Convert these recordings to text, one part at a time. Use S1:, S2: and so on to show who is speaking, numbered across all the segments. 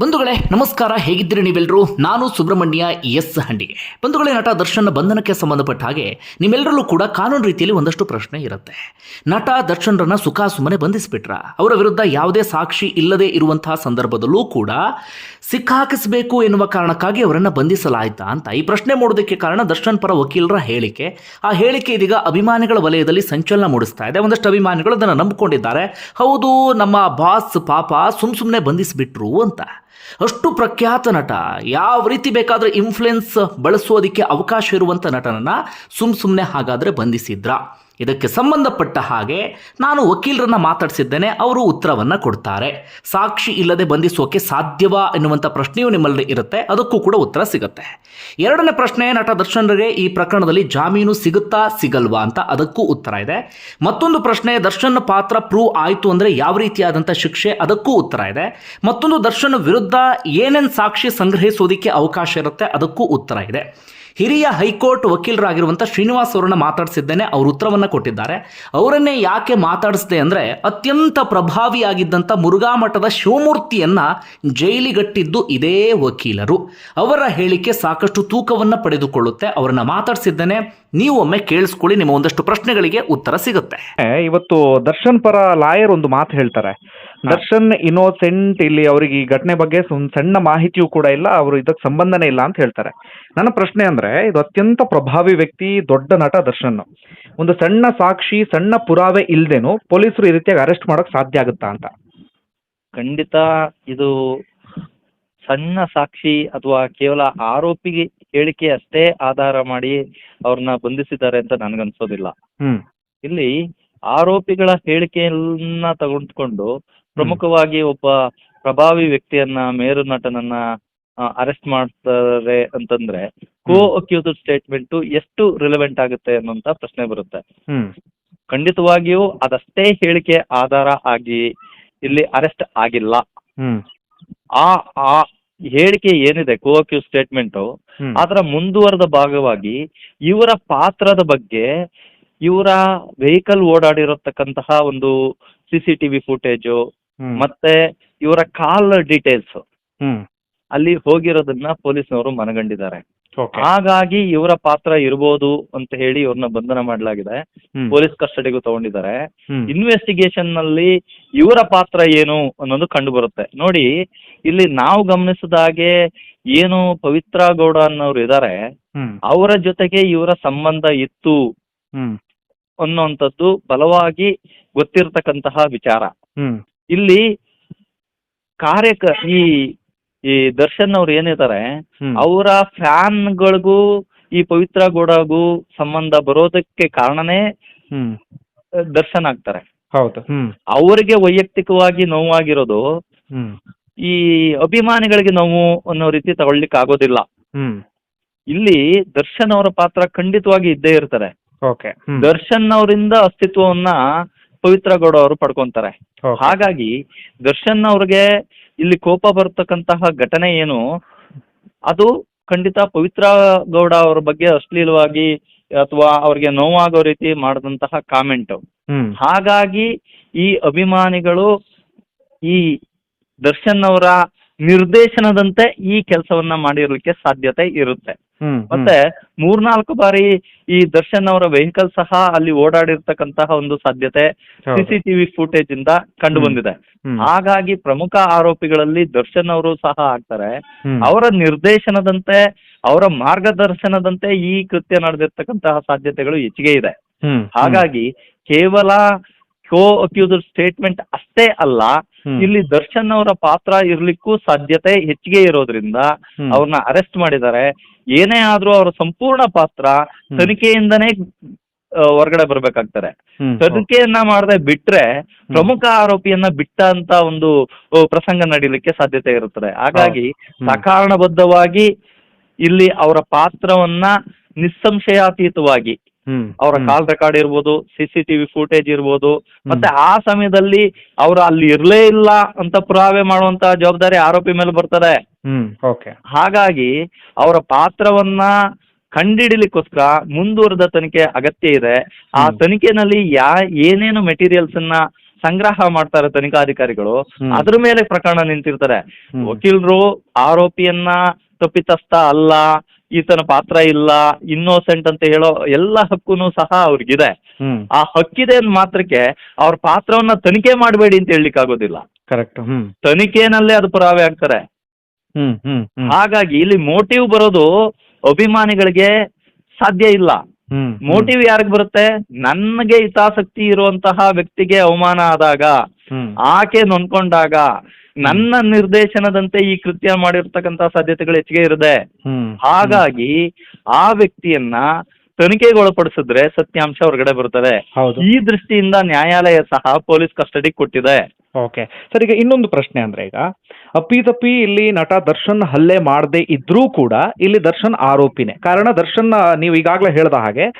S1: ಬಂಧುಗಳೇ, ನಮಸ್ಕಾರ. ಹೇಗಿದ್ದೀರಿ ನೀವೆಲ್ಲರೂ ನಾನು ಸುಬ್ರಹ್ಮಣ್ಯ ಎಸ್ ಹಂಡಿ. ಬಂಧುಗಳೇ, ನಟ ದರ್ಶನ್ ಬಂಧನಕ್ಕೆ ಸಂಬಂಧಪಟ್ಟ ಹಾಗೆ ನಿಮ್ಮೆಲ್ಲರಲ್ಲೂ ಕೂಡ ಕಾನೂನು ರೀತಿಯಲ್ಲಿ ಒಂದಷ್ಟು ಪ್ರಶ್ನೆ ಇರುತ್ತೆ. ನಟ ದರ್ಶನ್ರನ್ನ ಸುಖ ಸುಮ್ಮನೆ ಬಂಧಿಸಿಬಿಟ್ರ? ಅವರ ವಿರುದ್ಧ ಯಾವುದೇ ಸಾಕ್ಷಿ ಇಲ್ಲದೆ ಇರುವಂತಹ ಸಂದರ್ಭದಲ್ಲೂ ಕೂಡ ಸಿಕ್ಕಾಕಿಸಬೇಕು ಎನ್ನುವ ಕಾರಣಕ್ಕಾಗಿ ಅವರನ್ನು ಬಂಧಿಸಲಾಯಿತಾ ಅಂತ ಈ ಪ್ರಶ್ನೆ ಮೂಡೋದಕ್ಕೆ ಕಾರಣ ದರ್ಶನ್ ಪರ ವಕೀಲರ ಹೇಳಿಕೆ. ಆ ಹೇಳಿಕೆ ಇದೀಗ ಅಭಿಮಾನಿಗಳ ವಲಯದಲ್ಲಿ ಸಂಚಲನ ಮೂಡಿಸ್ತಾ ಇದೆ. ಒಂದಷ್ಟು ಅಭಿಮಾನಿಗಳು ಅದನ್ನು ನಂಬಿಕೊಂಡಿದ್ದಾರೆ. ಹೌದು, ನಮ್ಮ ಬಾಸ್ ಪಾಪ ಸುಮ್ ಸುಮ್ಮನೆ ಬಂಧಿಸಿಬಿಟ್ರು ಅಂತ. ಅಷ್ಟು ಪ್ರಖ್ಯಾತ ನಟ. ಯಾವ ರೀತಿ ಬೇಕಾದರೂ ಇನ್ಫ್ಲುಯೆನ್ಸ್ ಬಳಸೋದಕ್ಕೆ ಅವಕಾಶ ಇರುವಂಥ ನಟನನ್ನು ಸುಮ್ ಸುಮ್ಮನೆ ಹಾಗಾದರೆ ಬಂಧಿಸಿದ್ರ? ಇದಕ್ಕೆ ಸಂಬಂಧಪಟ್ಟ ಹಾಗೆ ನಾನು ವಕೀಲರನ್ನ ಮಾತಾಡಿಸಿದ್ದೇನೆ, ಅವರು ಉತ್ತರವನ್ನು ಕೊಡ್ತಾರೆ. ಸಾಕ್ಷಿ ಇಲ್ಲದೆ ಬಂಧಿಸೋಕೆ ಸಾಧ್ಯವಾ ಎನ್ನುವಂಥ ಪ್ರಶ್ನೆಯೂ ನಿಮ್ಮಲ್ಲಿ ಇರುತ್ತೆ, ಅದಕ್ಕೂ ಕೂಡ ಉತ್ತರ ಸಿಗುತ್ತೆ. ಎರಡನೇ ಪ್ರಶ್ನೆ, ನಟ ದರ್ಶನರಿಗೆ ಈ ಪ್ರಕರಣದಲ್ಲಿ ಜಾಮೀನು ಸಿಗುತ್ತಾ ಸಿಗಲ್ವಾ ಅಂತ ಅದಕ್ಕೂ ಉತ್ತರ ಇದೆ. ಮತ್ತೊಂದು ಪ್ರಶ್ನೆ, ದರ್ಶನ್ ಪಾತ್ರ ಪ್ರೂವ್ ಆಯಿತು ಅಂದರೆ ಯಾವ ರೀತಿಯಾದಂಥ ಶಿಕ್ಷೆ, ಅದಕ್ಕೂ ಉತ್ತರ ಇದೆ. ಮತ್ತೊಂದು, ದರ್ಶನ್ ವಿರುದ್ಧ ಏನೇನು ಸಾಕ್ಷಿ ಸಂಗ್ರಹಿಸೋದಕ್ಕೆ ಅವಕಾಶ ಇರುತ್ತೆ, ಅದಕ್ಕೂ ಉತ್ತರ ಇದೆ. ಹಿರಿಯ ಹೈಕೋರ್ಟ್ ವಕೀಲರಾಗಿರುವಂಥ ಶ್ರೀನಿವಾಸ್ ಅವರನ್ನ ಮಾತಾಡಿಸಿದ್ದೇನೆ. ಅವರು ಉತ್ತರವನ್ನು ಕೊಟ್ಟಿದ್ದಾರೆ. ಅವರನ್ನೇ ಯಾಕೆ ಮಾತಾಡಿಸಿದೆ ಅಂದರೆ ಅತ್ಯಂತ ಪ್ರಭಾವಿಯಾಗಿದ್ದಂಥ ಮುರುಘಾ ಮಠದ ಶಿವಮೂರ್ತಿಯನ್ನ ಜೈಲಿಗಟ್ಟಿದ್ದು ಇದೇ ವಕೀಲರು. ಅವರ ಹೇಳಿಕೆ ಸಾಕಷ್ಟು ತೂಕವನ್ನು ಪಡೆದುಕೊಳ್ಳುತ್ತೆ. ಅವರನ್ನ ಮಾತಾಡಿಸಿದ್ದೇನೆ. ನೀವು ಒಮ್ಮೆ ಕೇಳಿಸ್ಕೊಳ್ಳಿ, ನಿಮ್ಮ ಒಂದಷ್ಟು ಪ್ರಶ್ನೆಗಳಿಗೆ ಉತ್ತರ ಸಿಗುತ್ತೆ.
S2: ಇವತ್ತು ದರ್ಶನ್ ಪರ ಲಾಯರ್ ಒಂದು ಮಾತು ಹೇಳ್ತಾರೆ. ದರ್ಶನ್ ಇನ್ನೋಸೆಂಟ್ ಇಲ್ಲಿ ಅವರಿಗೆ ಈ ಘಟನೆ ಬಗ್ಗೆ ಒಂದು ಸಣ್ಣ ಮಾಹಿತಿಯೂ ಕೂಡ ಇಲ್ಲ. ಅವರು ಇದಕ್ಕೆ ಸಂಬಂಧನೇ ಇಲ್ಲ ಅಂತ ಹೇಳ್ತಾರೆ. ನನ್ನ ಪ್ರಶ್ನೆ ಅಂದ್ರೆ ಇದು ಅತ್ಯಂತ ಪ್ರಭಾವಿ ವ್ಯಕ್ತಿ ದೊಡ್ಡ ನಟ ದರ್ಶನ್. ಒಂದು ಸಣ್ಣ ಸಾಕ್ಷಿ ಸಣ್ಣ ಪುರಾವೆ ಇಲ್ದೇನು ಪೊಲೀಸರು ಈ ರೀತಿಯಾಗಿ ಅರೆಸ್ಟ್ ಮಾಡಕ್ ಸಾಧ್ಯ ಆಗುತ್ತಾ ಅಂತ?
S3: ಖಂಡಿತ ಇದು ಸಣ್ಣ ಸಾಕ್ಷಿ ಅಥವಾ ಕೇವಲ ಆರೋಪಿಗೆ ಹೇಳಿಕೆ ಅಷ್ಟೇ ಆಧಾರ ಮಾಡಿ ಅವ್ರನ್ನ ಬಂಧಿಸಿದ್ದಾರೆ ಅಂತ ನನಗನ್ಸೋದಿಲ್ಲ.
S2: ಹ್ಮ್.
S3: ಇಲ್ಲಿ ಆರೋಪಿಗಳ ಹೇಳಿಕೆಯನ್ನ ತಗೊಂಡ್ಕೊಂಡು ಪ್ರಮುಖವಾಗಿ ಒಬ್ಬ ಪ್ರಭಾವಿ ವ್ಯಕ್ತಿಯನ್ನ ಮೇರು ನಟನನ್ನ ಅರೆಸ್ಟ್ ಮಾಡ್ತಾರೆ ಅಂತಂದ್ರೆ ಕೋ ಅಕ್ಯೂಸ್ ಸ್ಟೇಟ್ಮೆಂಟ್ ಎಷ್ಟು ರಿಲೆವೆಂಟ್ ಆಗುತ್ತೆ ಅನ್ನೋಂತ ಪ್ರಶ್ನೆ ಬರುತ್ತೆ. ಖಂಡಿತವಾಗಿಯೂ ಅದಷ್ಟೇ ಹೇಳಿಕೆ ಆಧಾರ ಆಗಿ ಇಲ್ಲಿ ಅರೆಸ್ಟ್ ಆಗಿಲ್ಲ. ಆ ಆ ಹೇಳಿಕೆ ಏನಿದೆ ಕೋಕ್ಯೂ ಅಕ್ಯೂಸ್
S2: ಸ್ಟೇಟ್ಮೆಂಟ್
S3: ಅದರ ಮುಂದುವರೆದ ಭಾಗವಾಗಿ ಇವರ ಪಾತ್ರದ ಬಗ್ಗೆ ಇವರ ವೆಹಿಕಲ್ ಓಡಾಡಿರತಕ್ಕಂತಹ ಒಂದು ಸಿ ಸಿ ಟಿವಿ ಫುಟೇಜು ಮತ್ತೆ ಇವರ ಕಾಲ್ ಡೀಟೇಲ್ಸ್ ಅಲ್ಲಿ ಹೋಗಿರೋದನ್ನ ಪೊಲೀಸ್ನವರು ಮನಗಂಡಿದ್ದಾರೆ. ಹಾಗಾಗಿ ಇವರ ಪಾತ್ರ ಇರಬಹುದು ಅಂತ ಹೇಳಿ ಇವ್ರನ್ನ ಬಂಧನ ಮಾಡಲಾಗಿದೆ. ಪೊಲೀಸ್ ಕಸ್ಟಡಿಗೂ ತಗೊಂಡಿದ್ದಾರೆ. ಇನ್ವೆಸ್ಟಿಗೇಷನ್ನಲ್ಲಿ ಇವರ ಪಾತ್ರ ಏನು ಅನ್ನೋದು ಕಂಡು ಬರುತ್ತೆ ನೋಡಿ ಇಲ್ಲಿ ನಾವು ಗಮನಿಸಿದ ಹಾಗೆ ಏನು ಪವಿತ್ರ ಗೌಡ ಅನ್ನೋರು ಇದ್ದಾರೆ. ಅವರ ಜೊತೆಗೆ ಇವರ ಸಂಬಂಧ ಇತ್ತು.
S2: ಹ್ಮ್
S3: ಅನ್ನೋಂಥದ್ದು ಬಲವಾಗಿ ಗೊತ್ತಿರತಕ್ಕಂತಹ ವಿಚಾರ. ಇಲ್ಲಿ ಕಾರ್ಯಕ ಈ ಈ ದರ್ಶನ್ ಅವ್ರು ಏನಿದ್ದಾರೆ ಅವರ ಫ್ಯಾನ್ಗಳಿಗೂ ಈ ಪವಿತ್ರ ಗೋಡಗೂ ಸಂಬಂಧ ಬರೋದಕ್ಕೆ ಕಾರಣನೇ ದರ್ಶನ್ ಆಗ್ತಾರೆ.
S2: ಹೌದು.
S3: ಅವರಿಗೆ ವೈಯಕ್ತಿಕವಾಗಿ ನೋವಾಗಿರೋದು ಈ ಅಭಿಮಾನಿಗಳಿಗೆ ನೋವು ಅನ್ನೋ ರೀತಿ ತಗೊಳ್ಲಿಕ್ಕೆ ಆಗೋದಿಲ್ಲ ಇಲ್ಲಿ ದರ್ಶನ್ ಅವರ ಪಾತ್ರ ಖಂಡಿತವಾಗಿ ಇದ್ದೇ ಇರ್ತಾರೆ
S2: ಓಕೆ ಹ್ಮ್
S3: ದರ್ಶನ್ ಅವರಿಂದ ಅಸ್ತಿತ್ವವನ್ನ ಪವಿತ್ರ ಗೌಡ ಅವರು ಪಡ್ಕೊಂತಾರೆ ಹಾಗಾಗಿ ದರ್ಶನ್ ಅವ್ರಿಗೆ ಇಲ್ಲಿ ಕೋಪ ಬರ್ತಕ್ಕಂತಹ ಘಟನೆ ಏನು? ಅದು ಖಂಡಿತ ಪವಿತ್ರ ಗೌಡ ಅವರ ಬಗ್ಗೆ ಅಶ್ಲೀಲವಾಗಿ ಅಥವಾ ಅವ್ರಿಗೆ ನೋವಾಗೋ ರೀತಿ ಮಾಡಿದಂತಹ ಕಾಮೆಂಟ್ ಹಾಗಾಗಿ ಈ ಅಭಿಮಾನಿಗಳು ಈ ದರ್ಶನ್ ಅವರ ನಿರ್ದೇಶನದಂತೆ ಈ ಕೆಲಸವನ್ನ ಮಾಡಿರ್ಲಿಕ್ಕೆ ಸಾಧ್ಯತೆ ಇರುತ್ತೆ. ಮತ್ತೆ ಮೂರ್ನಾಲ್ಕು ಬಾರಿ ಈ ದರ್ಶನ್ ಅವರ ವೆಹಿಕಲ್ ಸಹ ಅಲ್ಲಿ ಓಡಾಡಿರ್ತಕ್ಕಂತಹ ಒಂದು ಸಾಧ್ಯತೆ. ಸಿಸಿಟಿವಿ ಫುಟೇಜ್ ಇಂದ ಕಂಡು ಬಂದಿದೆ. ಹಾಗಾಗಿ ಪ್ರಮುಖ ಆರೋಪಿಗಳಲ್ಲಿ ದರ್ಶನ್ ಅವರು ಸಹ ಆಗ್ತಾರೆ. ಅವರ ನಿರ್ದೇಶನದಂತೆ ಅವರ ಮಾರ್ಗದರ್ಶನದಂತೆ ಈ ಕೃತ್ಯ ನಡೆದಿರ್ತಕ್ಕಂತಹ ಸಾಧ್ಯತೆಗಳು ಹೆಚ್ಚಿಗೆ ಇದೆ. ಹಾಗಾಗಿ ಕೇವಲ ಕೋ ಅಕ್ಯೂಸರ್ ಸ್ಟೇಟ್ಮೆಂಟ್ ಅಷ್ಟೇ ಅಲ್ಲ ಇಲ್ಲಿ ದರ್ಶನ್ ಅವರ ಪಾತ್ರ ಇರ್ಲಿಕ್ಕೂ ಸಾಧ್ಯತೆ ಹೆಚ್ಚಿಗೆ ಇರೋದ್ರಿಂದ. ಅವ್ರನ್ನ ಅರೆಸ್ಟ್ ಮಾಡಿದ್ದಾರೆ. ಏನೇ ಆದ್ರೂ ಅವರ ಸಂಪೂರ್ಣ ಪಾತ್ರ. ತನಿಖೆಯಿಂದನೇ ಹೊರಗಡೆ ಬರ್ಬೇಕಾಗ್ತಾರೆ ತನಿಖೆಯನ್ನ ಮಾಡದೆ ಬಿಟ್ರೆ ಪ್ರಮುಖ ಆರೋಪಿಯನ್ನ ಬಿಟ್ಟ ಅಂತ ಒಂದು ಪ್ರಸಂಗ ನಡೀಲಿಕ್ಕೆ ಸಾಧ್ಯತೆ ಇರುತ್ತದೆ. ಹಾಗಾಗಿ. ಸಕಾರಣಬದ್ಧವಾಗಿ ಇಲ್ಲಿ ಅವರ ಪಾತ್ರವನ್ನ ನಿಸ್ಸಂಶಯಾತೀತವಾಗಿ ಅವರ. ಕಾಲ್ ರೆಕಾರ್ಡ್ ಇರ್ಬೋದು ಸಿಸಿಟಿವಿ ಫುಟೇಜ್ ಇರ್ಬೋದು ಮತ್ತೆ ಆ ಸಮಯದಲ್ಲಿ ಅವರು ಅಲ್ಲಿ ಇರ್ಲೇ ಇಲ್ಲ ಅಂತ ಪುರಾವೆ ಮಾಡುವಂತ ಜವಾಬ್ದಾರಿ ಆರೋಪಿ ಮೇಲೆ ಬರ್ತದೆ.
S2: ಹ್ಮ್ ಓಕೆ
S3: ಹಾಗಾಗಿ ಅವರ ಪಾತ್ರವನ್ನ ಕಂಡಿಡಿಲಿಕ್ಕೋಸ್ಕರ ಮುಂದುವರೆದ ತನಿಖೆ ಅಗತ್ಯ ಇದೆ. ಆ ತನಿಖೆನಲ್ಲಿ ಯಾ ಏನೇನು ಮೆಟೀರಿಯಲ್ಸ್ ಅನ್ನ ಸಂಗ್ರಹ ಮಾಡ್ತಾರೆ ತನಿಖಾಧಿಕಾರಿಗಳು. ಅದ್ರ ಮೇಲೆ ಪ್ರಕರಣ ನಿಂತಿರ್ತಾರೆ. ವಕೀಲರು ಆರೋಪಿಯನ್ನ ತಪ್ಪಿತಸ್ಥ ಅಲ್ಲ ಈತನ ಪಾತ್ರ ಇಲ್ಲ ಇನ್ನೋಸೆಂಟ್ ಅಂತ ಹೇಳೋ ಎಲ್ಲ ಹಕ್ಕುನು ಸಹ ಅವ್ರಿಗಿದೆ. ಆ ಹಕ್ಕಿದೆ ಅಂದ್ ಮಾತ್ರಕ್ಕೆ ಅವ್ರ ಪಾತ್ರವನ್ನ ತನಿಖೆ ಮಾಡಬೇಡಿ ಅಂತ ಹೇಳಲಿಕ್ಕೆ ಆಗೋದಿಲ್ಲ
S2: ಕರೆಕ್ಟ್
S3: ತನಿಖೆನಲ್ಲೇ ಅದು ಪುರಾವೆ ಆಗ್ತಾರೆ
S2: ಹ್ಮ್ ಹ್ಮ್ ಹ್ಮ್.
S3: ಹಾಗಾಗಿ ಇಲ್ಲಿ ಮೋಟಿವ್ ಬರೋದು ಅಭಿಮಾನಿಗಳಿಗೆ ಸಾಧ್ಯ ಇಲ್ಲ.
S2: ಹ್ಮ್
S3: ಮೋಟಿವ್ ಯಾರಿಗೆ ಬರುತ್ತೆ? ನನಗೆ ಹಿತಾಸಕ್ತಿ ಇರುವಂತಹ ವ್ಯಕ್ತಿಗೆ ಅವಮಾನ ಆದಾಗ
S2: ಹ್ಮ್.
S3: ಆಕೆ ನೊಂದ್ಕೊಂಡಾಗ ನನ್ನ ನಿರ್ದೇಶನದಂತೆ ಈ ಕೃತ್ಯ ಮಾಡಿರ್ತಕ್ಕಂಥ ಸಾಧ್ಯತೆಗಳು ಹೆಚ್ಚಿಗೆ ಇರುತ್ತೆ.
S2: ಹ್ಮ್
S3: ಹಾಗಾಗಿ ಆ ವ್ಯಕ್ತಿಯನ್ನ ತನಿಖೆಗೊಳಪಡಿಸಿದ್ರೆ ಸತ್ಯಾಂಶ ಹೊರಗಡೆ ಬರ್ತದೆ
S2: ಹೌದು.
S3: ಈ ದೃಷ್ಟಿಯಿಂದ ನ್ಯಾಯಾಲಯ ಸಹ ಪೊಲೀಸ್ ಕಸ್ಟಡಿ ಕೊಟ್ಟಿದೆ.
S2: ಓಕೆ ಸರ್ ಈಗ ಇನ್ನೊಂದು ಪ್ರಶ್ನೆ ಅಂದ್ರೆ ಈಗ ಅಪ್ಪಿತಪ್ಪಿ ಇಲ್ಲಿ ನಟ ದರ್ಶನ್ ಹಲ್ಲೆ ಮಾಡದೆ ಇದ್ರೂ ಕೂಡ ಇಲ್ಲಿ ದರ್ಶನ್ ಆರೋಪಿನೇ. ಕಾರಣ ದರ್ಶನ್ ನೀವು ಈಗಾಗಲೇ ಹೇಳ್ದ ಹಾಗೆ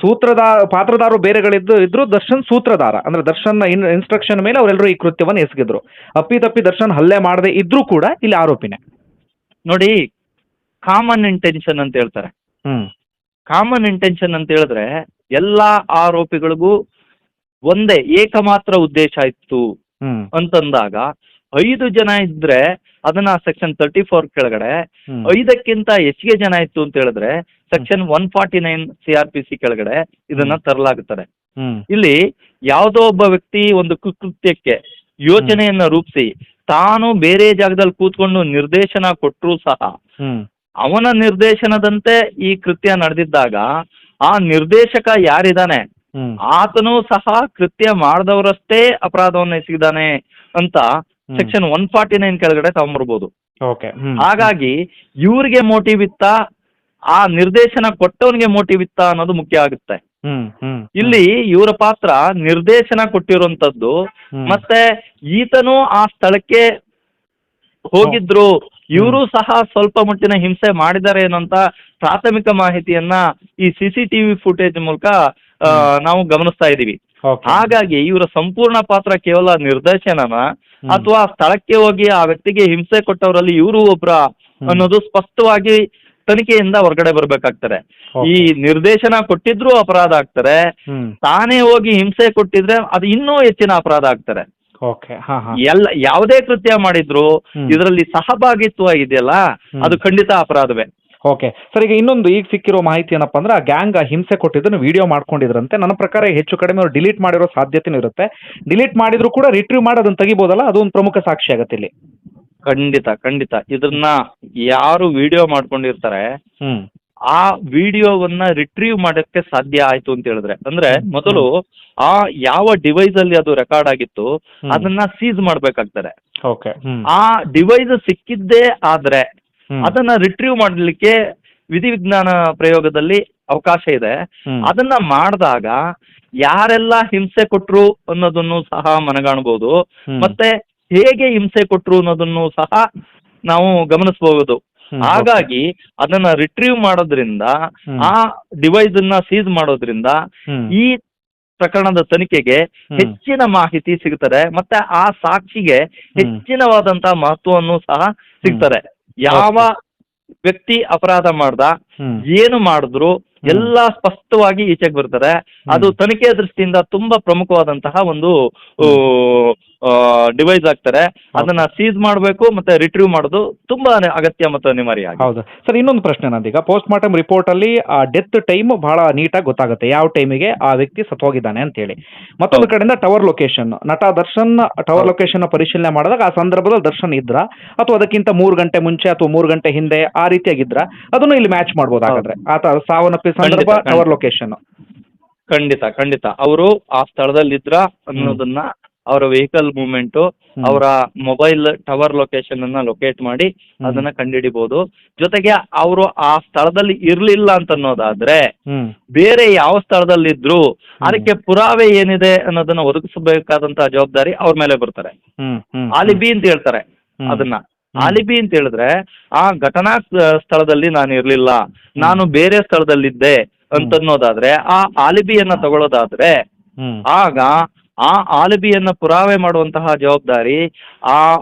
S2: ಸೂತ್ರದ ಪಾತ್ರದಾರರು ಬೇರೆಗಳಿದ್ದು ಇದ್ರು ದರ್ಶನ್ ಸೂತ್ರಧಾರ ಅಂದ್ರೆ ದರ್ಶನ್ ಇನ್ ಇನ್ಸ್ಟ್ರಕ್ಷನ್ ಮೇಲೆ ಅವರೆಲ್ಲರೂ ಈ ಕೃತ್ಯವನ್ನು ಎಸಗಿದ್ರು. ಅಪ್ಪಿತಪ್ಪಿ ದರ್ಶನ್ ಹಲ್ಲೆ ಮಾಡದೆ ಇದ್ರೂ ಕೂಡ ಇಲ್ಲಿ ಆರೋಪಿನೇ.
S3: ನೋಡಿ ಕಾಮನ್ ಇಂಟೆನ್ಷನ್ ಅಂತ ಹೇಳ್ತಾರೆ.
S2: ಹ್ಮ್.
S3: ಕಾಮನ್ ಇಂಟೆನ್ಷನ್ ಅಂತ ಹೇಳಿದ್ರೆ ಎಲ್ಲಾ ಆರೋಪಿಗಳಿಗೂ ಒಂದೇ ಏಕಮಾತ್ರ ಉದ್ದೇಶ ಇತ್ತು. ಅಂತಂದಾಗ ಐದು ಜನ ಇದ್ರೆ ಅದನ್ನ ಸೆಕ್ಷನ್ ತರ್ಟಿ ಫೋರ್ ಕೆಳಗಡೆ ಐದಕ್ಕಿಂತ ಹೆಚ್ಚಿಗೆ ಜನ ಇತ್ತು ಅಂತ ಹೇಳಿದ್ರೆ section one forty nine C R P C ಕೆಳಗಡೆ ಇದನ್ನ ತರಲಾಗುತ್ತದೆ. ಇಲ್ಲಿ ಯಾವುದೋ ಒಬ್ಬ ವ್ಯಕ್ತಿ ಒಂದು ಕೃತ್ಯಕ್ಕೆ ಯೋಜನೆಯನ್ನ ರೂಪಿಸಿ ತಾನು ಬೇರೆ ಜಾಗದಲ್ಲಿ ಕೂತ್ಕೊಂಡು ನಿರ್ದೇಶನ ಕೊಟ್ಟರೂ ಸಹ ಅವನ ನಿರ್ದೇಶನದಂತೆ ಈ ಕೃತ್ಯ ನಡೆದಿದ್ದಾಗ ಆ ನಿರ್ದೇಶಕ ಯಾರಿದ್ದಾನೆ? ಆತನು ಸಹ ಕೃತ್ಯ ಮಾಡಿದವರಷ್ಟೇ ಅಪರಾಧವನ್ನು ಎಸಗಿದಾನೆ ಅಂತ ಸೆಕ್ಷನ್ ಒನ್ ಫಾರ್ಟಿ ನೈನ್ ಕೆಳಗಡೆ
S2: ತಗೊಂಡ್ಬರ್ಬೋದು
S3: ಹಾಗಾಗಿ ಇವ್ರಿಗೆ ಮೋಟಿವ್ ಇತ್ತ? ಆ ನಿರ್ದೇಶನ ಕೊಟ್ಟವನಿಗೆ ಮೋಟಿವ್ ಇತ್ತ ಅನ್ನೋದು ಮುಖ್ಯ ಆಗುತ್ತೆ. ಇಲ್ಲಿ ಇವರ ಪಾತ್ರ ನಿರ್ದೇಶನ ಕೊಟ್ಟಿರುವಂತದ್ದು ಮತ್ತೆ ಈತನು ಆ ಸ್ಥಳಕ್ಕೆ ಹೋಗಿದ್ರು. ಇವರು ಸಹ ಸ್ವಲ್ಪ ಮಟ್ಟಿನ ಹಿಂಸೆ ಮಾಡಿದ್ದಾರೆ ಏನಂತ ಪ್ರಾಥಮಿಕ ಮಾಹಿತಿಯನ್ನ ಈ ಸಿಸಿಟಿವಿ ಫುಟೇಜ್ ಮೂಲಕ ನಾವು ಗಮನಿಸ್ತಾ
S2: ಇದ್ದೀವಿ
S3: ಹಾಗಾಗಿ ಇವರ ಸಂಪೂರ್ಣ ಪಾತ್ರ ಕೇವಲ ನಿರ್ದೇಶನನ ಅಥವಾ ಸ್ಥಳಕ್ಕೆ ಹೋಗಿ ಆ ವ್ಯಕ್ತಿಗೆ ಹಿಂಸೆ ಕೊಟ್ಟವರಲ್ಲಿ ಇವರು ಒಬ್ಬರ ಅನ್ನೋದು ಸ್ಪಷ್ಟವಾಗಿ ತನಿಖೆಯಿಂದ ಹೊರಗಡೆ ಬರ್ಬೇಕಾಗ್ತದೆ. ಈ ನಿರ್ದೇಶನ ಕೊಟ್ಟಿದ್ರು ಅಪರಾಧ ಆಗ್ತಾರೆ ತಾನೇ ಹೋಗಿ ಹಿಂಸೆ ಕೊಟ್ಟಿದ್ರೆ ಅದು ಇನ್ನೂ ಹೆಚ್ಚಿನ ಅಪರಾಧ ಆಗ್ತಾರೆ ಎಲ್ಲ ಯಾವುದೇ ಕೃತ್ಯ ಮಾಡಿದ್ರು. ಇದರಲ್ಲಿ ಸಹಭಾಗಿತ್ವ ಇದೆಯಲ್ಲ ಅದು ಖಂಡಿತ ಅಪರಾಧವೇ.
S2: ಓಕೆ ಸರ್ ಈಗ ಇನ್ನೊಂದು ಈಗ ಸಿಕ್ಕಿರೋ ಮಾಹಿತಿ ಏನಪ್ಪಾ ಅಂದ್ರೆ ಆ ಗ್ಯಾಂಗ್ ಹಿಂಸೆ ಕೊಟ್ಟಿದ್ದನ್ನು ವಿಡಿಯೋ ಮಾಡ್ಕೊಂಡಿದ್ರಂತೆ. ನನ್ನ ಪ್ರಕಾರ ಹೆಚ್ಚು ಕಡಿಮೆ ಅವ್ರು ಡಿಲೀಟ್ ಮಾಡಿರೋ ಸಾಧ್ಯತೆನೂ ಇರುತ್ತೆ. ಡಿಲೀಟ್ ಮಾಡಿದ್ರು ಕೂಡ ರಿಟ್ರೀವ್ ಮಾಡಿ ಅದನ್ನ ತೆಗಿಬೋದಲ್ಲ? ಅದು ಒಂದು ಪ್ರಮುಖ ಸಾಕ್ಷಿ ಆಗುತ್ತೆ ಇಲ್ಲಿ.
S3: ಖಂಡಿತ ಖಂಡಿತ. ಇದನ್ನ ಯಾರು ವಿಡಿಯೋ ಮಾಡ್ಕೊಂಡಿರ್ತಾರೆ
S2: ಹ್ಮ್.
S3: ಆ ವಿಡಿಯೋವನ್ನ ರಿಟ್ರೀವ್ ಮಾಡಕ್ಕೆ ಸಾಧ್ಯ ಆಯ್ತು ಅಂತ ಹೇಳಿದ್ರೆ. ಅಂದ್ರೆ ಮೊದಲು ಆ ಯಾವ ಡಿವೈಸ್ ಅಲ್ಲಿ ಅದು ರೆಕಾರ್ಡ್ ಆಗಿತ್ತು ಅದನ್ನ ಸೀಸ್ ಮಾಡ್ಬೇಕಾಗ್ತದೆ.
S2: ಓಕೆ
S3: ಆ ಡಿವೈಸ್ ಸಿಕ್ಕಿದ್ದೇ ಆದ್ರೆ. ಅದನ್ನ ರಿಟ್ರೀವ್ ಮಾಡಲಿಕ್ಕೆ ವಿಧಿವಿಜ್ಞಾನ ಪ್ರಯೋಗದಲ್ಲಿ ಅವಕಾಶ ಇದೆ. ಅದನ್ನ ಮಾಡಿದಾಗ ಯಾರೆಲ್ಲ ಹಿಂಸೆ ಕೊಟ್ರು ಅನ್ನೋದನ್ನು ಸಹ ಮನಗಾಣಬಹುದು ಮತ್ತೆ ಹೇಗೆ ಹಿಂಸೆ ಕೊಟ್ರು ಅನ್ನೋದನ್ನು ಸಹ ನಾವು ಗಮನಿಸಬಹುದು. ಹಾಗಾಗಿ ಅದನ್ನ ರಿಟ್ರೀವ್ ಮಾಡೋದ್ರಿಂದ ಆ ಡಿವೈಸ್ ಅನ್ನ ಸೀಸ್ ಮಾಡೋದ್ರಿಂದ ಈ ಪ್ರಕರಣದ ತನಿಖೆಗೆ ಹೆಚ್ಚಿನ ಮಾಹಿತಿ ಸಿಗ್ತದೆ. ಮತ್ತೆ ಆ ಸಾಕ್ಷಿಗೆ ಹೆಚ್ಚಿನವಾದಂತಹ ಮಹತ್ವವನ್ನು ಸಹ ಸಿಗ್ತದೆ. ಯಾವ ವ್ಯಕ್ತಿ ಅಪರಾಧ ಮಾಡ್ದ ಏನು ಮಾಡಿದ್ರು ಎಲ್ಲ ಸ್ಪಷ್ಟವಾಗಿ ಈಚೆಗೆ ಬರ್ತಾರೆ ಅದು ತನಿಖೆಯ ದೃಷ್ಟಿಯಿಂದ ತುಂಬಾ ಪ್ರಮುಖವಾದಂತಹ ಒಂದು ಡಿವೈಸ್ ಆಗ್ತಾರೆ ಅದನ್ನ ಸೀಸ್ ಮಾಡಬೇಕು ಮತ್ತೆ ರಿಟ್ರೀವ್ ಮಾಡೋದು ತುಂಬಾ ಅಗತ್ಯ ಮತ್ತು ಅನಿವಾರ್ಯ
S2: ಹೌದು. ಸರ್ ಇನ್ನೊಂದು ಪ್ರಶ್ನೆ ನಂದೀಗ ಪೋಸ್ಟ್ ಮಾರ್ಟಮ್ ರಿಪೋರ್ಟ್ ಅಲ್ಲಿ ಆ ಡೆತ್ ಟೈಮ್ ಬಹಳ ನೀಟಾಗಿ ಗೊತ್ತಾಗುತ್ತೆ. ಯಾವ ಟೈಮಿಗೆ ಆ ವ್ಯಕ್ತಿ ಸತ್ತೋಗಿದ್ದಾನೆ ಅಂತ ಹೇಳಿ. ಮತ್ತೊಂದು ಕಡೆಯಿಂದ ಟವರ್ ಲೊಕೇಶನ್ ನಟ ದರ್ಶನ್ ಟವರ್ ಲೊಕೇಶನ್ ಪರಿಶೀಲನೆ ಮಾಡಿದಾಗ ಆ ಸಂದರ್ಭದಲ್ಲಿ ದರ್ಶನ್ ಇದ್ರ. ಅಥವಾ ಅದಕ್ಕಿಂತ ಮೂರು ಗಂಟೆ ಮುಂಚೆ ಅಥವಾ ಮೂರು ಗಂಟೆ ಹಿಂದೆ ಆ ರೀತಿಯಾಗಿದ್ರ ಅದನ್ನು ಇಲ್ಲಿ ಮ್ಯಾಚ್ ಮಾಡಬಹುದು ಹಾಗಾದ್ರೆ. ಆತ ಸಾವನ್ನಪ್ಪಿ ಸಂದರ್ಭ ಟವರ್ ಲೊಕೇಶನ್
S3: ಖಂಡಿತ ಖಂಡಿತ. ಅವರು ಆ ಸ್ಥಳದಲ್ಲಿದ್ರ ಅನ್ನೋದನ್ನ ಅವರ ವೆಹಿಕಲ್ ಮೂವ್ಮೆಂಟ್ ಅವರ ಮೊಬೈಲ್ ಟವರ್ ಲೊಕೇಶನ್ ಅನ್ನ ಲೊಕೇಟ್ ಮಾಡಿ ಅದನ್ನ ಕಂಡುಹಿಡಿಬಹುದು ಜೊತೆಗೆ ಅವರು ಆ ಸ್ಥಳದಲ್ಲಿ ಇರ್ಲಿಲ್ಲ ಅಂತ ಅನ್ನೋದಾದ್ರೆ ಬೇರೆ ಯಾವ ಸ್ಥಳದಲ್ಲಿ ಸ್ಥಳದಲ್ಲಿದ್ರು ಅದಕ್ಕೆ ಪುರಾವೆ ಏನಿದೆ ಅನ್ನೋದನ್ನ ಒದಗಿಸಬೇಕಾದಂತಹ ಜವಾಬ್ದಾರಿ ಅವ್ರ ಮೇಲೆ ಬರ್ತಾರೆ ಆಲಿಬಿ ಅಂತ ಹೇಳ್ತಾರೆ ಅದನ್ನ. ಆಲಿಬಿ ಅಂತ ಹೇಳಿದ್ರೆ ಆ ಘಟನಾ ಸ್ಥಳದಲ್ಲಿ ನಾನು ಇರ್ಲಿಲ್ಲ ನಾನು ಬೇರೆ ಸ್ಥಳದಲ್ಲಿದ್ದೆ ಅಂತನ್ನೋದಾದ್ರೆ ಆ ಆಲಿಬಿಯನ್ನ ತಗೊಳ್ಳೋದಾದ್ರೆ ಆಗ ಆ ಆಲಿಬಿಯನ್ನ ಪುರಾವೆ ಮಾಡುವಂತಹ ಜವಾಬ್ದಾರಿ ಆ